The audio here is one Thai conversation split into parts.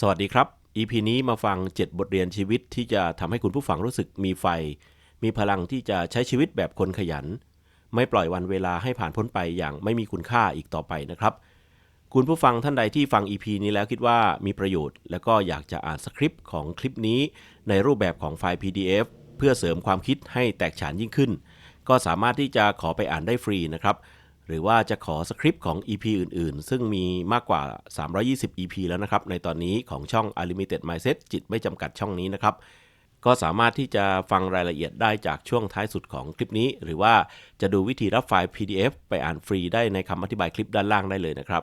สวัสดีครับ EP นี้มาฟัง 7 บทเรียนชีวิตที่จะทำให้คุณผู้ฟังรู้สึกมีไฟ มีพลังที่จะใช้ชีวิตแบบคนขยัน ไม่ปล่อยวันเวลาให้ผ่านพ้นไปอย่างไม่มีคุณค่าอีกต่อไปนะครับ คุณผู้ฟังท่านใดที่ฟัง EP นี้แล้วคิดว่ามีประโยชน์ แล้วก็อยากจะอ่านสคริปต์ของคลิปนี้ ในรูปแบบของไฟล์ PDF เพื่อเสริมความคิดให้แตกฉานยิ่งขึ้น ก็สามารถที่จะขอไปอ่านได้ฟรีนะครับ หรือว่าจะขอสคริปต์ของ EP อื่น ๆ ซึ่งมีมากกว่า 320 EP แล้วนะครับ ในตอนนี้ของช่อง Unlimited Mindset จิตไม่จำกัดช่องนี้นะครับ ก็สามารถที่จะฟังรายละเอียดได้จากช่วงท้ายสุดของคลิปนี้ หรือว่าจะดูวิธีรับไฟล์ PDF ไปอ่านฟรีได้ในคำอธิบายคลิปด้านล่างได้เลยนะครับ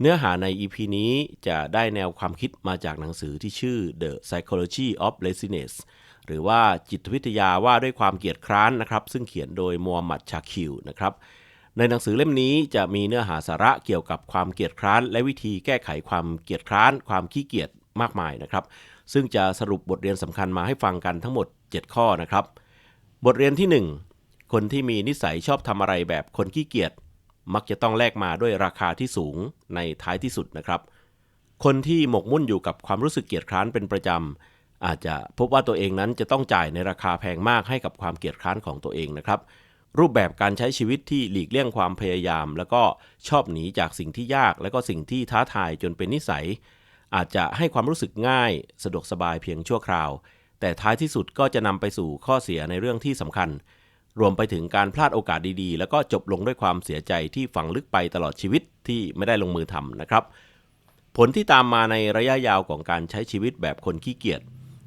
เนื้อหาใน EP นี้จะได้แนวความคิดมาจากหนังสือที่ชื่อ The Psychology of Laziness หรือว่าจิตวิทยาว่าด้วยความเกียจคร้านนะครับ ซึ่งเขียนโดยมัวมัดชาคิวนะครับ ในหนังสือเล่มนี้จะมีเนื้อหาสาระเกี่ยวกับความเกียจคร้าน และวิธีแก้ไขความเกียจคร้าน ความขี้เกียจมากมายนะครับ ซึ่งจะสรุปบทเรียนสำคัญมาให้ฟังกันทั้งหมด 7 ข้อนะครับ บทเรียนที่ 1 คนที่มีนิสัยชอบทำอะไรแบบคนขี้เกียจมักจะต้องแลกมาด้วยราคาที่สูงในท้ายที่สุดนะครับ คนที่หมกมุ่นอยู่กับความรู้สึกเกียจคร้านเป็นประจำอาจจะพบว่าตัวเองนั้นจะต้องจ่ายในราคาแพงมากให้กับความเกียจคร้านของตัวเองนะครับ รูปแบบการใช้ชีวิตที่หลีกเลี่ยงความพยายาม แล้วก็ชอบหนีจากสิ่งที่ยาก และก็สิ่งที่ท้าทายจนเป็นนิสัย อาจจะให้ความรู้สึกง่าย สะดวกสบายเพียงชั่วคราว แต่ท้ายที่สุดก็จะนำไปสู่ข้อเสียในเรื่องที่สำคัญ รวมไปถึงการพลาดโอกาสดีๆ แล้วก็จบลงด้วยความเสียใจที่ฝังลึกไปตลอดชีวิตที่ไม่ได้ลงมือทำนะครับ ผลที่ตามมาในระยะยาวของการใช้ชีวิตแบบคนขี้เกียจ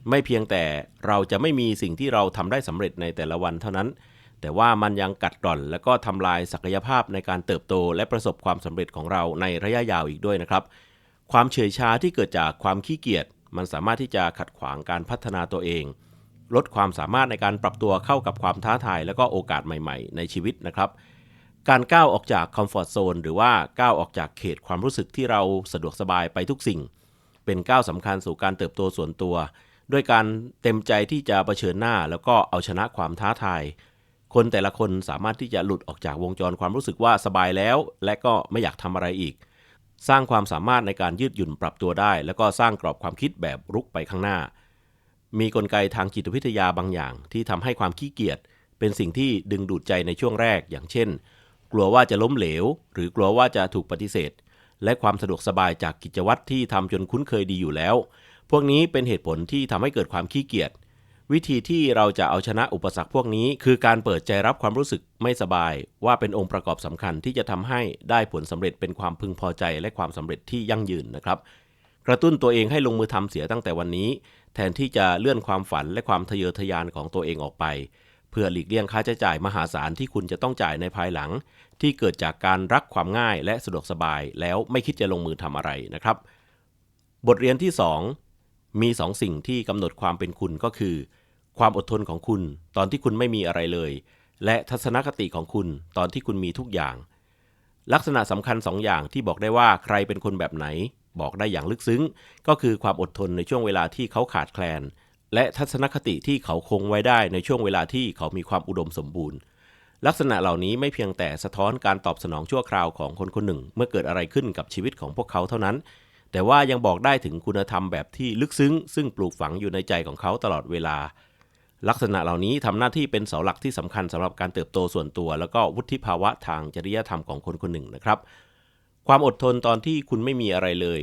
ไม่เพียงแต่เราจะไม่มีสิ่งที่เราทำได้สำเร็จในแต่ละวันเท่านั้น แต่ว่ามันยังกัดกร่อน และก็ทำลายศักยภาพในการเติบโต และประสบความสำเร็จของเราในระยะยาวอีกด้วยนะครับ ความเฉยชาที่เกิดจากความขี้เกียจมันสามารถที่จะขัดขวางการพัฒนาตัวเอง ลดความสามารถในการปรับตัวเข้ากับความท้าทาย และก็โอกาสใหม่ ๆ ในชีวิตนะครับ การก้าวออกจากคอมฟอร์ทโซนหรือว่าก้าวออกจากเขตความรู้สึกที่เราสะดวกสบายไปทุกสิ่ง เป็นก้าวสำคัญสู่การเติบโตส่วนตัว ด้วยการเต็มใจที่จะเผชิญหน้า แล้วก็เอาชนะความท้าทาย คนแต่ละคนสามารถที่จะหลุดออกจากวงจรความรู้สึกว่าสบายแล้ว และก็ไม่อยากทำอะไรอีก สร้างความสามารถในการยืดหยุ่นปรับตัวได้ แล้วก็สร้างกรอบความคิดแบบรุกไปข้างหน้า มีกลไกทางจิตวิทยาบางอย่าง ที่ทำให้ความขี้เกียจเป็นสิ่งที่ดึงดูดใจในช่วงแรก อย่างเช่น กลัวว่าจะล้มเหลว หรือกลัวว่าจะถูกปฏิเสธ และความสะดวกสบายจากกิจวัตรที่ทำจนคุ้นเคยดีอยู่แล้ว พวกนี้เป็นเหตุผลที่ทำให้เกิดความขี้เกียจ วิธีที่เราจะเอาชนะอุปสรรคพวกนี้ คือการเปิดใจรับความรู้สึกไม่สบาย ว่าเป็นองค์ประกอบสำคัญที่จะทำให้ได้ผลสำเร็จเป็นความพึงพอใจและความสำเร็จที่ยั่งยืนนะครับ กระตุ้นตัวเองให้ลงมือทำเสียตั้งแต่วันนี้ แทนที่จะเลื่อนความฝันและความทะเยอทะยานของตัวเองออกไป เพื่อหลีกเลี่ยงค่าใช้จ่ายมหาศาลที่คุณจะต้องจ่ายในภายหลัง ที่เกิดจากการรักความง่ายและสะดวกสบาย แล้วไม่คิดจะลงมือทำอะไรนะครับ บทเรียนที่ 2 มี2สิ่งที่กำหนดความเป็นคุณก็คือ ความอดทนของคุณตอนที่คุณไม่มีอะไรเลย และทัศนคติของคุณตอนที่คุณมีทุกอย่าง ลักษณะสำคัญ2อย่างที่บอกได้ว่าใครเป็นคนแบบไหน บอกได้อย่างลึกซึ้ง ก็คือความอดทนในช่วงเวลาที่เขาขาดแคลน และทัศนคติที่เขาคงไว้ได้ในช่วงเวลาที่เขามีความอุดมสมบูรณ์ ลักษณะเหล่านี้ไม่เพียงแต่สะท้อนการตอบสนองชั่วคราวของคนคนหนึ่ง เมื่อเกิดอะไรขึ้นกับชีวิตของพวกเขาเท่านั้น แต่ว่ายังบอกได้ถึงคุณธรรมแบบที่ลึกซึ้ง ซึ่งปลูกฝังอยู่ในใจของเขาตลอดเวลา ลักษณะเหล่านี้ทำหน้าที่เป็นเสาหลักที่สำคัญสำหรับการเติบโตส่วนตัว แล้วก็วุฒิภาวะทางจริยธรรมของคนคนหนึ่งนะครับ ความอดทนตอนที่คุณไม่มีอะไรเลย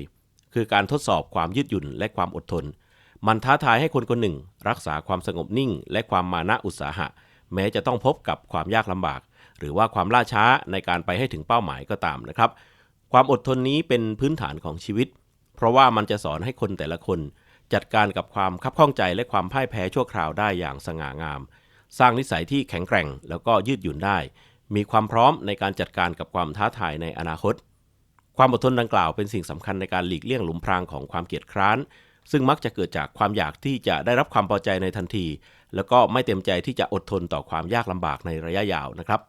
คือการทดสอบความยืดหยุ่นและความอดทน มันท้าทายให้คนคนหนึ่ง รักษาความสงบนิ่ง และความมานะอุตสาหะ แม้จะต้องพบกับความยากลำบาก หรือว่าความล่าช้าในการไปให้ถึงเป้าหมายก็ตามนะครับ ความอดทนนี้เป็นพื้นฐานของชีวิต เพราะว่ามันจะสอนให้คนแต่ละคน จัดการกับความคับข้องใจและความพ่ายแพ้ชั่วคราวได้อย่างสง่างาม สร้างนิสัยที่แข็งแกร่ง แล้วก็ยืดหยุ่นได้ มีความพร้อมในการจัดการกับความท้าทายในอนาคต ความอดทนดังกล่าวเป็นสิ่งสำคัญในการหลีกเลี่ยงหลุมพรางของความเกียจคร้าน ซึ่งมักจะเกิดจากความอยากที่จะได้รับความพอใจในทันที แล้วก็ไม่เต็มใจที่จะอดทนต่อความยากลำบากในระยะยาวนะครับ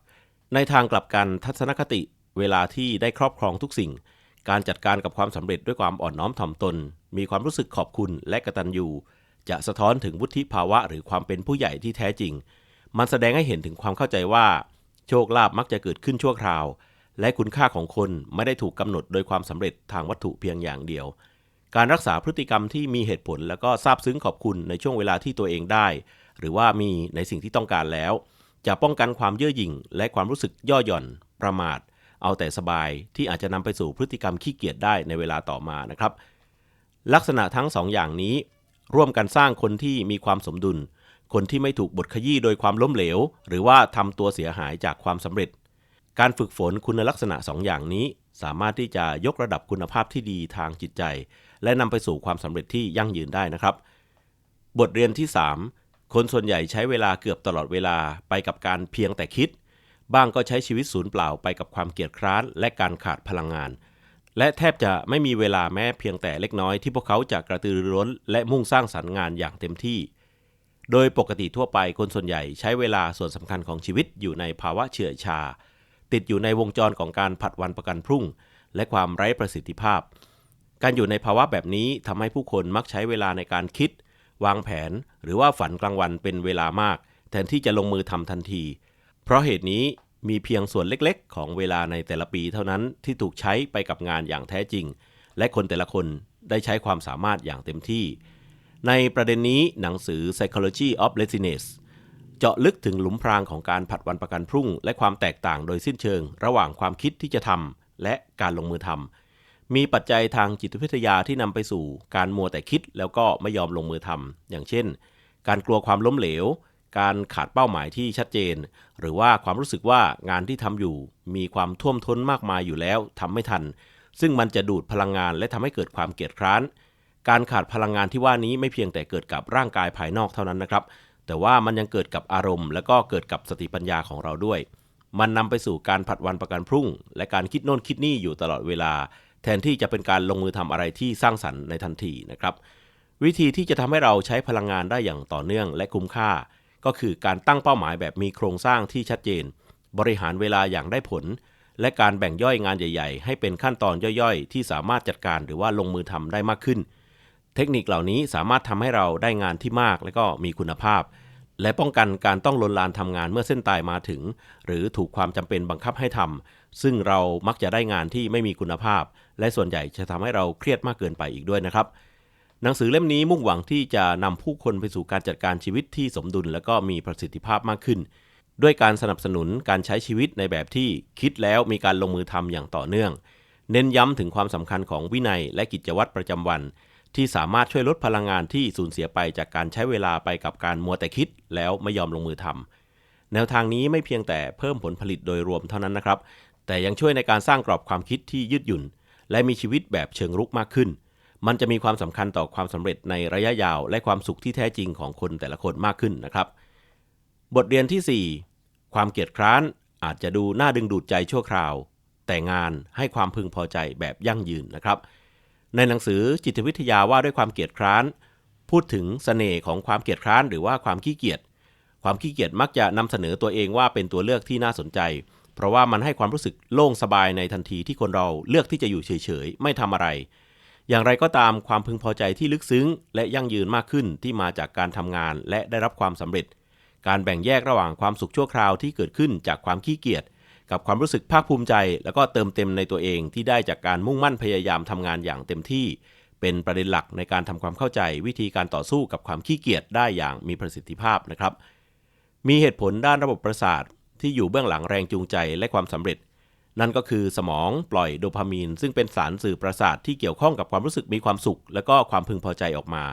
ในทางกลับกันทัศนคติ เวลาที่ได้ครอบครองทุกสิ่ง การจัดการกับความสำเร็จด้วยความอ่อนน้อมถ่อมตน มีความรู้สึกขอบคุณและกตัญญูจะสะท้อนถึงวุฒิภาวะหรือความเป็นผู้ใหญ่ที่แท้จริง มันแสดงให้เห็นถึงความเข้าใจว่า โชคลาภมักจะเกิดขึ้นชั่วคราว และคุณค่าของคนไม่ได้ถูกกำหนดโดยความสำเร็จทางวัตถุเพียงอย่างเดียว การรักษาพฤติกรรมที่มีเหตุผลแล้วก็ซาบซึ้งขอบคุณในช่วงเวลาที่ตัวเองได้ หรือว่ามีในสิ่งที่ต้องการแล้ว จะป้องกันความเย่อหยิ่ง และความรู้สึกย่อหย่อน ประมาท เอาแต่สบายที่อาจจะนำไปสู่พฤติกรรมขี้เกียจได้ในเวลาต่อมานะครับ ลักษณะทั้งสองอย่างนี้ ร่วมกันสร้างคนที่มีความสมดุล คนที่ไม่ถูกบดขยี้โดยความล้มเหลว หรือว่าทำตัวเสียหายจากความสำเร็จ การฝึกฝนคุณลักษณะสองอย่างนี้ สามารถที่จะยกระดับคุณภาพที่ดีทางจิตใจ และนำไปสู่ความสำเร็จที่ยั่งยืนได้นะครับ บทเรียนที่ 3 คนส่วนใหญ่ใช้เวลาเกือบตลอดเวลาไปกับการเพียงแต่คิด บ้างก็ใช้ชีวิตสูญเปล่าไปกับความเกียจคร้านและการขาดพลังงาน และแทบจะไม่มีเวลาแม้เพียงแต่เล็กน้อยที่พวกเขาจะกระตือรือร้น และมุ่งสร้างสรรค์งานอย่างเต็มที่ โดยปกติทั่วไปคนส่วนใหญ่ใช้เวลาส่วนสำคัญของชีวิตอยู่ในภาวะเฉื่อยชา ติดอยู่ในวงจรของการผัดวันประกันพรุ่ง และความไร้ประสิทธิภาพ การอยู่ในภาวะแบบนี้ทำให้ผู้คนมักใช้เวลาในการคิด วางแผน หรือว่าฝันกลางวันเป็นเวลามาก แทนที่จะลงมือทำทันทีเราะเหตุนี้มีเพียงส่วนเล็กๆ ของเวลาในแต่ละปีเท่านั้นที่ถูกใช้ไปกับงานอย่างแท้จริง และคนแต่ละคนได้ใช้ความสามารถอย่างเต็มที่ ในประเด็นนี้หนังสือ Psychology of Laziness เจาะลึกถึงหลุมพรางของการผัดวันประกันพรุ่ง และความแตกต่างโดยสิ้นเชิง ระหว่างความคิดที่จะทำและการลงมือทำมีปัจจัยทางจิตวิทยาที่นำไปสู่ การมัวแต่คิดแล้วก็ไม่ยอมลงมือทำอย่างเช่น การกลัวความล้มเหลว การขาดเป้าหมายที่ชัดเจน หรือว่าความรู้สึกว่างานที่ทำอยู่ มีความท่วมท้นมากมายอยู่แล้วทำไม่ทัน ซึ่งมันจะดูดพลังงานและทำให้เกิดความเกียจคร้าน การขาดพลังงานที่ว่านี้ไม่เพียงแต่เกิดกับร่างกายภายนอกเท่านั้นนะครับ แต่ว่ามันยังเกิดกับอารมณ์ และก็เกิดกับสติปัญญาของเราด้วย มันนำไปสู่การผัดวันประกันพรุ่ง และการคิดโน่นคิดนี่อยู่ตลอดเวลา แทนที่จะเป็นการลงมือทำอะไรที่สร้างสรรค์ในทันทีนะครับ วิธีที่จะทำให้เราใช้พลังงานได้อย่างต่อเนื่องและคุ้มค่า ก็คือการตั้งเป้าหมายแบบมีโครงสร้างที่ชัดเจน บริหารเวลาอย่างได้ผล และการแบ่งย่อยงานใหญ่ ๆ ให้เป็นขั้นตอนย่อยๆ ที่สามารถจัดการหรือว่าลงมือทำได้มากขึ้น เทคนิคเหล่านี้สามารถทำให้เราได้งานที่มากและก็มีคุณภาพ และป้องกันการต้องลนลานทำงานเมื่อเส้นตายมาถึง หรือถูกความจำเป็นบังคับให้ทำซึ่งเรามักจะได้งานที่ไม่มีคุณภาพ และส่วนใหญ่จะทำให้เราเครียดมากเกินไปอีกด้วยนะครับ หนังสือเล่มนี้มุ่งหวังที่จะนำผู้คนไปสู่การจัดการชีวิตที่สมดุล และก็มีประสิทธิภาพมากขึ้น ด้วยการสนับสนุนการใช้ชีวิตในแบบที่คิดแล้วมีการลงมือทำอย่างต่อเนื่อง เน้นย้ำถึงความสำคัญของวินัยและกิจวัตรประจำวัน ที่สามารถช่วยลดพลังงานที่สูญเสียไปจากการใช้เวลาไปกับการมัวแต่คิดแล้วไม่ยอมลงมือทำแนวทางนี้ไม่เพียงแต่เพิ่มผลผลิตโดยรวมเท่านั้นนะครับ แต่ยังช่วยในการสร้างกรอบความคิดที่ยืดหยุ่น และมีชีวิตแบบเชิงรุกมากขึ้น มันจะมีความสำคัญต่อความสำเร็จในระยะยาว และความสุขที่แท้จริงของคนแต่ละคนมากขึ้นนะครับ บทเรียนที่ 4 ความเกียจคร้านอาจจะดูน่าดึงดูดใจชั่วคราว แต่งานให้ความพึงพอใจแบบยั่งยืนนะครับ ในหนังสือจิตวิทยาว่าด้วยความเกียจคร้าน พูดถึงเสน่ห์ของความเกียจคร้านหรือว่าความขี้เกียจความขี้เกียจมักจะนำเสนอตัวเองว่าเป็นตัวเลือกที่น่าสนใจ เพราะว่ามันให้ความรู้สึกโล่งสบายในทันทีที่คนเราเลือกที่จะอยู่เฉยๆ ไม่ทำอะไร อย่างไรก็ตามความพึงพอใจที่ลึกซึ้ง และยั่งยืนมากขึ้นที่มาจากการทำงานและได้รับความสำเร็จ การแบ่งแยกระหว่างความสุขชั่วคราวที่เกิดขึ้นจากความขี้เกียจกับความรู้สึกภาคภูมิใจ แล้วก็เติมเต็มในตัวเองที่ได้จากการมุ่งมั่นพยายามทำงานอย่างเต็มที่ เป็นประเด็นหลักในการทำความเข้าใจวิธีการต่อสู้กับความขี้เกียจได้อย่างมีประสิทธิภาพนะครับ มีเหตุผลด้านระบบประสาทที่อยู่เบื้องหลังแรงจูงใจและความสำเร็จ นั่นก็คือสมองปล่อยโดพามีน ซึ่งเป็นสารสื่อประสาทที่เกี่ยวข้องกับความรู้สึกมีความสุข และก็ความพึงพอใจออกมา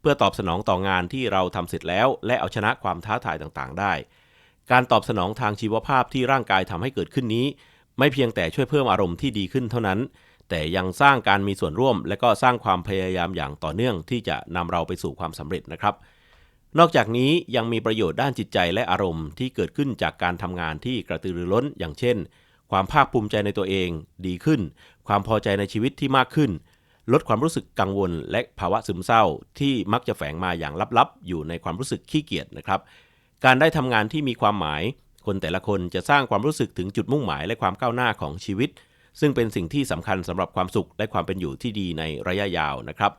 เพื่อตอบสนองต่องานที่เราทำเสร็จแล้ว และเอาชนะความท้าทายต่างๆ ได้ การตอบสนองทางชีวภาพที่ร่างกายทำให้เกิดขึ้นนี้ ไม่เพียงแต่ช่วยเพิ่มอารมณ์ที่ดีขึ้นเท่านั้น แต่ยังสร้างการมีส่วนร่วม และก็สร้างความพยายามอย่างต่อเนื่องที่จะนำเราไปสู่ความสำเร็จนะครับนอกจากนี้ยังมีประโยชน์ด้านจิตใจและอารมณ์ที่เกิดขึ้นจากการทำงานที่กระตือรือร้น อย่างเช่น ความภาคภูมิใจในตัวเองดีขึ้น ความพอใจในชีวิตที่มากขึ้น ลดความรู้สึกกังวล และภาวะซึมเศร้า ที่มักจะแฝงมาอย่างลับๆ อยู่ในความรู้สึกขี้เกียจนะครับ การได้ทำงานที่มีความหมาย คนแต่ละคนจะสร้างความรู้สึกถึงจุดมุ่งหมายและความก้าวหน้าของชีวิต ซึ่งเป็นสิ่งที่สำคัญสำหรับความสุขและความเป็นอยู่ที่ดีในระยะยาวนะครับ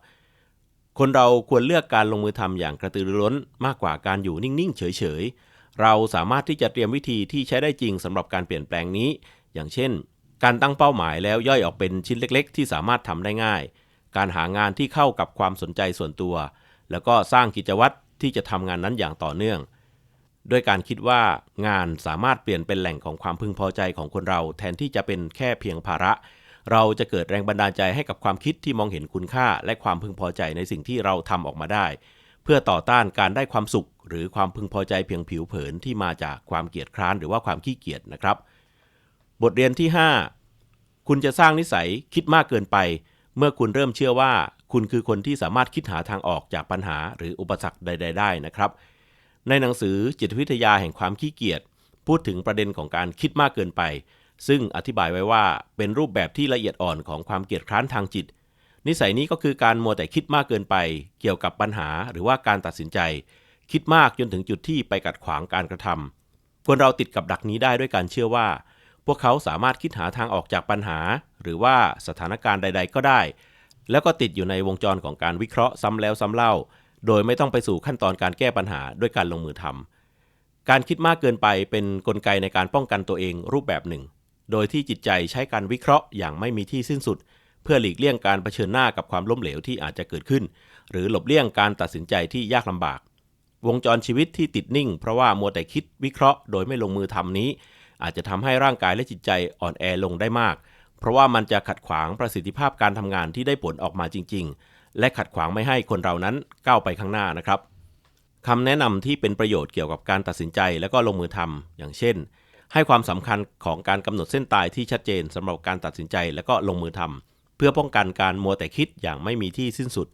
คนเราควรเลือกการลงมือทำอย่างกระตือรือร้นมากกว่าการอยู่นิ่ง ๆ เฉย ๆ เราสามารถที่จะเตรียมวิธีที่ใช้ได้จริงสำหรับการเปลี่ยนแปลงนี้ อย่างเช่น การตั้งเป้าหมายแล้วย่อยออกเป็นชิ้นเล็ก ๆ ที่สามารถทำได้ง่าย การหางานที่เข้ากับความสนใจส่วนตัว แล้วก็สร้างกิจวัตรที่จะทำงานนั้นอย่างต่อเนื่อง ด้วยการคิดว่างานสามารถเปลี่ยนเป็นแหล่งของความพึงพอใจของคนเรา แทนที่จะเป็นแค่เพียงภาระ เราจะเกิดแรงบันดาลใจให้กับความคิดที่มองเห็นคุณค่า และความพึงพอใจในสิ่งที่เราทำออกมาได้ เพื่อต่อต้านการได้ความสุข หรือความพึงพอใจเพียงผิวเผินที่มาจากความเกียจคร้านหรือว่าความขี้เกียจนะครับ บทเรียนที่ 5 คุณจะสร้างนิสัยคิดมากเกินไป เมื่อคุณเริ่มเชื่อว่า คุณคือคนที่สามารถคิดหาทางออกจากปัญหาหรืออุปสรรคใด ๆ ได้นะครับ ในหนังสือจิตวิทยาแห่งความขี้เกียจพูดถึงประเด็นของการคิดมากเกินไป ซึ่งอธิบายไว้ว่าเป็นรูปแบบที่ละเอียดอ่อนของความเกียจคร้านทางจิต นิสัยนี้ก็คือการมัวแต่คิดมากเกินไป เกี่ยวกับปัญหาหรือว่าการตัดสินใจ คิดมากจนถึงจุดที่ไปกัดขวางการกระทำคนเราติดกับดักนี้ได้ด้วยการเชื่อว่า พวกเขาสามารถคิดหาทางออกจากปัญหา หรือว่าสถานการณ์ใด ๆ ก็ได้ แล้วก็ติดอยู่ในวงจรของการวิเคราะห์ซ้ำแล้วซ้ำเล่า โดยไม่ต้องไปสู่ขั้นตอนการแก้ปัญหาด้วยการลงมือทำการคิดมากเกินไปเป็นนกลไกในการป้องกันตัวเองรูปแบบหนึ่ง โดยที่จิตใจใช้การวิเคราะห์อย่างไม่มีที่สิ้นสุด เพื่อหลีกเลี่ยงการเผชิญหน้ากับความล้มเหลวที่อาจจะเกิดขึ้น หรือหลบเลี่ยงการตัดสินใจที่ยากลำบาก วงจรชีวิตที่ติดนิ่ง เพราะว่ามัวแต่คิดวิเคราะห์ โดยไม่ลงมือทำนี้ อาจจะทำให้ร่างกายและจิตใจอ่อนแอลงได้มาก เพราะว่ามันจะขัดขวางประสิทธิภาพการทำงานที่ได้ผลออกมาจริง ๆ และขัดขวางไม่ให้คนเรานั้นก้าวไปข้างหน้านะครับคำแนะนำที่เป็นประโยชน์เกี่ยวกับการตัดสินใจและก็ลงมือทำอย่างเช่น ให้ความสำคัญของการกำหนดเส้นตายที่ชัดเจนสำหรับการตัดสินใจและก็ลงมือทำเพื่อป้องกันการมัวแต่คิดอย่างไม่มีที่สิ้นสุด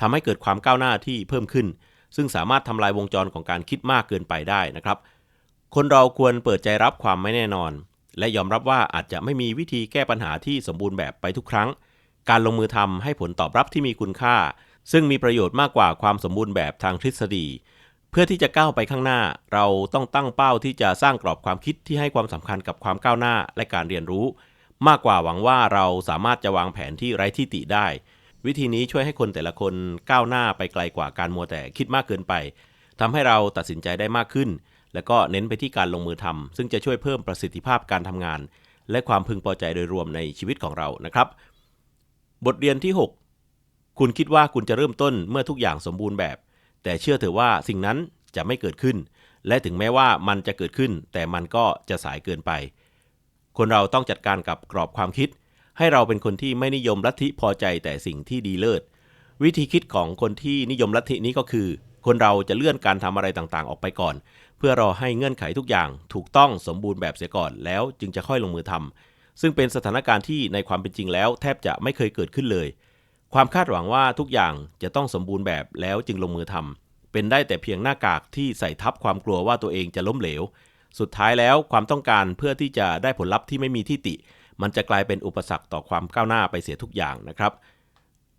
ทำให้เกิดความก้าวหน้าที่เพิ่มขึ้น ซึ่งสามารถทำลายวงจรของการคิดมากเกินไปได้นะครับ คนเราควรเปิดใจรับความไม่แน่นอน และยอมรับว่าอาจจะไม่มีวิธีแก้ปัญหาที่สมบูรณ์แบบไปทุกครั้ง การลงมือทำให้ผลตอบรับที่มีคุณค่า ซึ่งมีประโยชน์มากกว่าความสมบูรณ์แบบทางทฤษฎี เพื่อที่จะก้าวไปข้างหน้า เราต้องตั้งเป้าที่จะสร้างกรอบความคิดที่ให้ความสำคัญกับความก้าวหน้าและการเรียนรู้ มากกว่าหวังว่าเราสามารถจะวางแผนที่ไร้ที่ติได้ วิธีนี้ช่วยให้คนแต่ละคนก้าวหน้าไปไกลกว่าการมัวแต่คิดมากเกินไปทำให้เราตัดสินใจได้มากขึ้น และก็เน้นไปที่การลงมือทำซึ่งจะช่วยเพิ่มประสิทธิภาพการทำงาน และความพึงพอใจโดยรวมในชีวิตของเรานะครับ บทเรียนที่ 6 คุณคิดว่าคุณจะเริ่มต้นเมื่อทุกอย่างสมบูรณ์แบบ แต่เชื่อเถอะว่าสิ่งนั้นจะไม่เกิดขึ้น และถึงแม้ว่ามันจะเกิดขึ้น แต่มันก็จะสายเกินไป คนเราต้องจัดการกับกรอบความคิด ให้เราเป็นคนที่ไม่นิยมลัทธิพอใจแต่สิ่งที่ดีเลิศวิธีคิดของคนที่นิยมลัทธินี้ก็คือ คนเราจะเลื่อนการทำอะไรต่างๆ ออกไปก่อน เพื่อรอให้เงื่อนไขทุกอย่างถูกต้องสมบูรณ์แบบเสียก่อนแล้วจึงจะค่อยลงมือทำซึ่งเป็นสถานการณ์ที่ในความเป็นจริงแล้ว แทบจะไม่เคยเกิดขึ้นเลย ความคาดหวังว่าทุกอย่างจะต้องสมบูรณ์แบบแล้วจึงลงมือทำเป็นได้แต่เพียงหน้ากากที่ใส่ทับความกลัวว่าตัวเองจะล้มเหลว สุดท้ายแล้วความต้องการเพื่อที่จะได้ผลลัพธ์ที่ไม่มีที่ติ มันจะกลายเป็นอุปสรรคต่อความก้าวหน้าไปเสียทุกอย่างนะครับ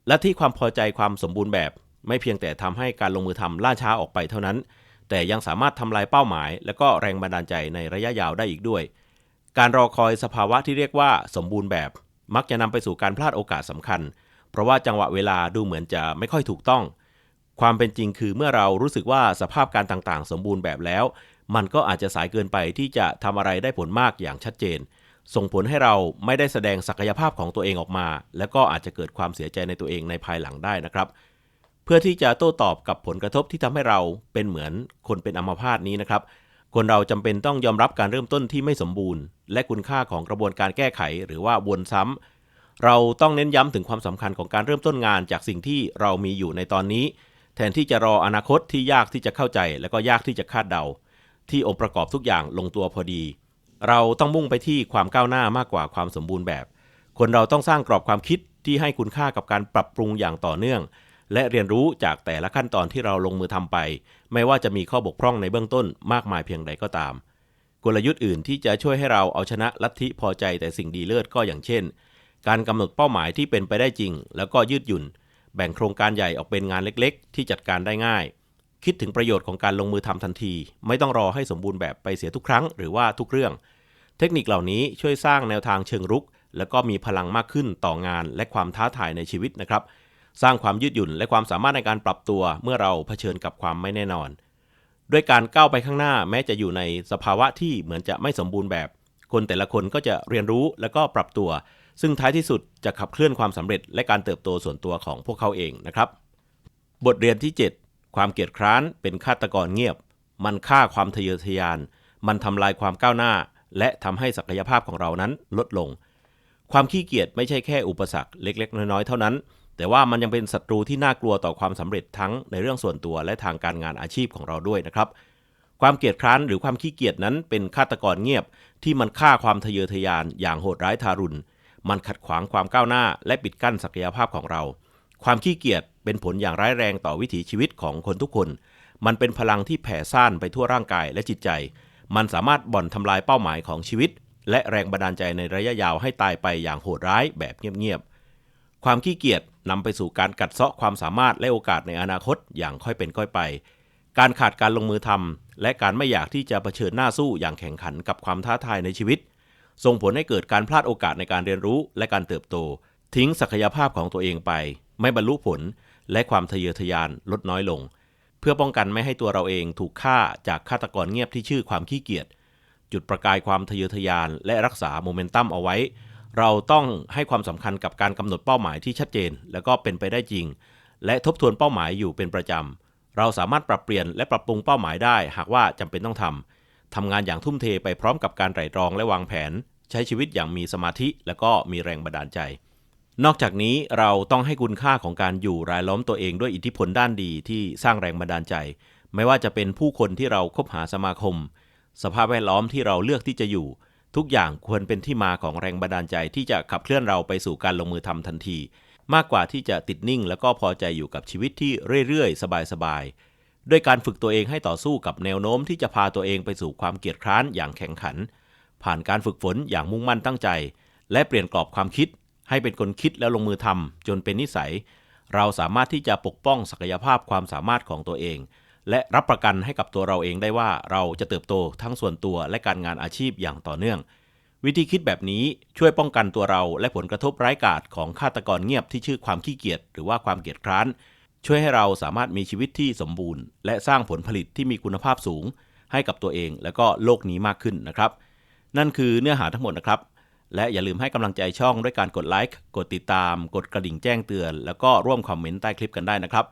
และที่ความพอใจความสมบูรณ์แบบ ไม่เพียงแต่ทำให้การลงมือทำล่าช้าออกไปเท่านั้น แต่ยังสามารถทำลายเป้าหมาย และก็แรงบันดาลใจในระยะยาวได้อีกด้วย การรอคอยสภาวะที่เรียกว่าสมบูรณ์แบบ มักจะนำไปสู่การพลาดโอกาสสำคัญ เพราะว่าจังหวะเวลาดูเหมือนจะไม่ค่อยถูกต้อง ความเป็นจริงคือเมื่อเรารู้สึกว่าสภาพการต่างๆ สมบูรณ์แบบแล้ว มันก็อาจจะสายเกินไปที่จะทำอะไรได้ผลมากอย่างชัดเจน ส่งผลให้เราไม่ได้แสดงศักยภาพของตัวเองออกมา และก็อาจจะเกิดความเสียใจในตัวเองในภายหลังได้นะครับ เพื่อที่จะโต้ตอบกับผลกระทบที่ทำให้เราเป็นเหมือนคนเป็นอัมพาตนี้นะครับ คนเราจำเป็นต้องยอมรับการเริ่มต้นที่ไม่สมบูรณ์ และคุณค่าของกระบวนการแก้ไขหรือว่าวนซ้ำเราต้องเน้นย้ำถึงความสำคัญของการเริ่มต้นงานจากสิ่งที่เรามีอยู่ในตอนนี้ แทนที่จะรออนาคตที่ยากที่จะเข้าใจ และก็ยากที่จะคาดเดา ที่องค์ประกอบทุกอย่างลงตัวพอดี เราต้องมุ่งไปที่ความก้าวหน้ามากกว่าความสมบูรณ์แบบ คนเราต้องสร้างกรอบความคิดที่ให้คุณค่ากับการปรับปรุงอย่างต่อเนื่อง และเรียนรู้จากแต่ละขั้นตอนที่เราลงมือทำไป ไม่ว่าจะมีข้อบกพร่องในเบื้องต้นมากมายเพียงใดก็ตาม กลยุทธ์อื่นที่จะช่วยให้เราเอาชนะลัทธิพอใจแต่สิ่งดีเลิศก็อย่างเช่น การกำหนดเป้าหมายที่เป็นไปได้จริง แล้วก็ยืดหยุ่น แบ่งโครงการใหญ่ออกเป็นงานเล็กๆ ที่จัดการได้ง่าย คิดถึงประโยชน์ของการลงมือทำทันที ไม่ต้องรอให้สมบูรณ์แบบไปเสียทุกครั้งหรือว่าทุกเรื่อง เทคนิคเหล่านี้ช่วยสร้างแนวทางเชิงรุก แล้วก็มีพลังมากขึ้นต่องานและความท้าทายในชีวิตนะครับ สร้างความยืดหยุ่นและความสามารถในการปรับตัวเมื่อเราเผชิญกับความไม่แน่นอน ด้วยการก้าวไปข้างหน้าแม้จะอยู่ในสภาวะที่เหมือนจะไม่สมบูรณ์แบบ คนแต่ละคนก็จะเรียนรู้และก็ปรับตัว ซึ่งท้ายที่สุดจะขับเคลื่อนความสำเร็จ และการเติบโตส่วนตัวของพวกเขาเองนะครับ บทเรียนที่ 7 ความเกียจคร้านเป็นฆาตกรเงียบ มันฆ่าความทะเยอทะยาน มันทำลายความก้าวหน้า และทำให้ศักยภาพของเรานั้นลดลง ความขี้เกียจไม่ใช่แค่อุปสรรคเล็ก ๆ น้อยๆเท่านั้น แต่ว่ามันยังเป็นศัตรูที่น่ากลัวต่อความสำเร็จทั้งในเรื่องส่วนตัวและทางการงานอาชีพของเราด้วยนะครับ ความเกียจคร้านหรือความขี้เกียจนั้นเป็นฆาตกรเงียบ ที่มันฆ่าความทะเยอทะยานอย่างโหดร้ายทารุณ มันขัดขวางความก้าวหน้า และปิดกั้นศักยภาพของเรา ความขี้เกียจเป็นผลอย่างร้ายแรงต่อวิถีชีวิตของคนทุกคน มันเป็นพลังที่แผ่ซ่านไปทั่วร่างกายและจิตใจ มันสามารถบ่อนทำลายเป้าหมายของชีวิต และแรงบันดาลใจในระยะยาวให้ตายไปอย่างโหดร้ายแบบเงียบ ความขี้เกียจนำไปสู่การกัดเซาะความสามารถและโอกาสในอนาคตอย่างค่อยเป็นค่อยไป การขาดการลงมือทำและการไม่อยากที่จะเผชิญหน้าสู้อย่างแข่งขันกับความท้าทายในชีวิต ส่งผลให้เกิดการพลาดโอกาสในการเรียนรู้และการเติบโต ทิ้งศักยภาพของตัวเองไป ไม่บรรลุผล และความทะเยอทะยานลดน้อยลง เพื่อป้องกันไม่ให้ตัวเราเองถูกฆ่าจากฆาตกรเงียบที่ชื่อความขี้เกียจจุดประกายความทะเยอทะยานและรักษาโมเมนตัมเอาไว้ เราต้องให้ความสำคัญกับการกำหนดเป้าหมายที่ชัดเจน และก็เป็นไปได้จริง และทบทวนเป้าหมายอยู่เป็นประจำเราสามารถปรับเปลี่ยนและปรับปรุงเป้าหมายได้ หากว่าจำเป็นต้องทำทำงานอย่างทุ่มเทไปพร้อมกับการไตร่ตรองและวางแผน ใช้ชีวิตอย่างมีสมาธิ และก็มีแรงบันดาลใจ นอกจากนี้เราต้องให้คุณค่าของการอยู่รายล้อมตัวเองด้วยอิทธิพลด้านดีที่สร้างแรงบันดาลใจ ไม่ว่าจะเป็นผู้คนที่เราคบหาสมาคม สภาพแวดล้อมที่เราเลือกที่จะอยู่ ทุกอย่างควรเป็นที่มาของแรงบันดาลใจที่จะขับเคลื่อนเราไปสู่การลงมือทำทันที มากกว่าที่จะติดนิ่ง แล้วก็พอใจอยู่กับชีวิตที่เรื่อยๆ สบายๆด้วยการฝึกตัวเองให้ต่อสู้กับแนวโน้มที่จะพาตัวเองไปสู่ความเกียจคร้านอย่างแข็งขัน ผ่านการฝึกฝนอย่างมุ่งมั่นตั้งใจ และเปลี่ยนกรอบความคิด ให้เป็นคนคิดแล้วลงมือทำจนเป็นนิสัย เราสามารถที่จะปกป้องศักยภาพความสามารถของตัวเอง และรับประกันให้กับตัวเราเองได้ว่าเราจะเติบโตทั้งส่วนตัวและการงานอาชีพอย่างต่อเนื่อง วิธีคิดแบบนี้ช่วยป้องกันตัวเราและผลกระทบร้ายกาจของฆาตกรเงียบที่ชื่อความขี้เกียจหรือว่าความเกียจคร้าน ช่วยให้เราสามารถมีชีวิตที่สมบูรณ์ และสร้างผลผลิตที่มีคุณภาพสูง ให้กับตัวเองและก็โลกนี้มากขึ้นนะครับ นั่นคือเนื้อหาทั้งหมดนะครับและอย่าลืมให้กำลังใจช่องด้วยการกดไลค์ กดติดตาม กดกระดิ่งแจ้งเตือน แล้วก็ร่วมคอมเมนต์ใต้คลิปกันได้นะครับ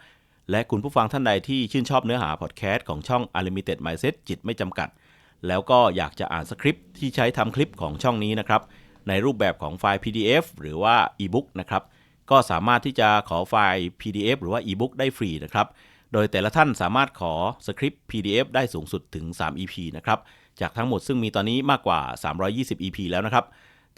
และคุณผู้ฟังท่านใดที่ชื่นชอบเนื้อหาพอดแคสต์ของช่อง Unlimited Mindset จิตไม่จำกัด แล้วก็อยากจะอ่านสคริปต์ที่ใช้ทำคลิปของช่องนี้นะครับ ในรูปแบบของไฟล์ PDF หรือว่า e-book นะครับ ก็สามารถที่จะขอไฟล์ PDF หรือว่า e-book ได้ฟรีนะครับ โดยแต่ละท่านสามารถขอสคริปต์ PDF ได้สูงสุดถึง 3 EP นะครับ จากทั้งหมดซึ่งมีตอนนี้มากกว่า 320 EP แล้วนะครับ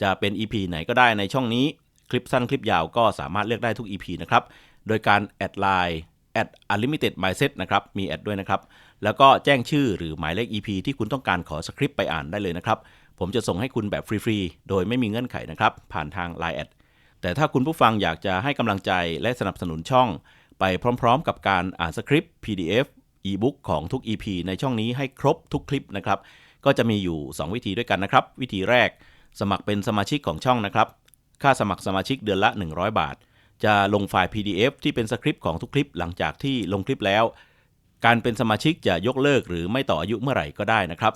จะเป็น EP ไหนก็ได้ในช่องนี้ คลิปสั้นคลิปยาวก็สามารถเลือกได้ทุก EP นะครับ โดยการแอดไลน์ at unlimited mindset นะครับมีแอดด้วยนะครับ แล้วก็แจ้งชื่อหรือหมายเลข EP ที่คุณต้องการขอสคริปต์ไปอ่านได้เลยนะครับ ผมจะส่งให้คุณแบบฟรีๆ โดยไม่มีเงื่อนไขนะครับ ผ่านทาง Line แอดแต่ถ้าคุณผู้ฟังอยากจะให้กำลังใจและสนับสนุนช่อง ไปพร้อมๆ กับการอ่านสคริปต์ PDF e-book ของทุก EP ในช่องนี้ให้ครบทุกคลิปนะครับ ก็จะมีอยู่ 2 วิธีด้วยกันนะครับ วิธีแรก สมัครเป็นสมาชิกของช่องนะครับ ค่าสมัครสมาชิกเดือนละ 100 บาท จะลงไฟล์ PDF ที่เป็นสคริปต์ของทุกคลิปหลังจากที่ลงคลิปแล้ว การเป็นสมาชิกจะยกเลิกหรือไม่ต่ออายุเมื่อไหร่ก็ได้นะครับ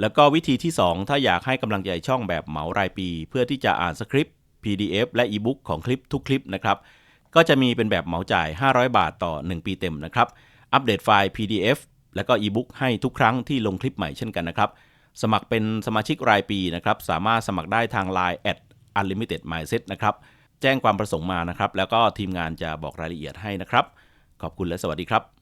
แล้วก็วิธีที่ 2 ถ้าอยากให้กำลังใจช่องแบบเหมารายปี เพื่อที่จะอ่านสคริปต์ PDF และ e-book ของคลิปทุกคลิปนะครับก็จะมีเป็นแบบเหมาจ่าย 500 บาทต่อ 1 ปีเต็มนะครับ อัปเดตไฟล์ PDF แล้วก็ e-book ให้ทุกครั้งที่ลงคลิปใหม่เช่นกันนะครับ สมัครเป็นสมาชิกรายปีนะครับ สามารถสมัครได้ทาง Line at unlimited mindset นะครับ แจ้งความประสงค์มานะครับ แล้วก็ทีมงานจะบอกรายละเอียดให้นะครับ ขอบคุณและสวัสดีครับ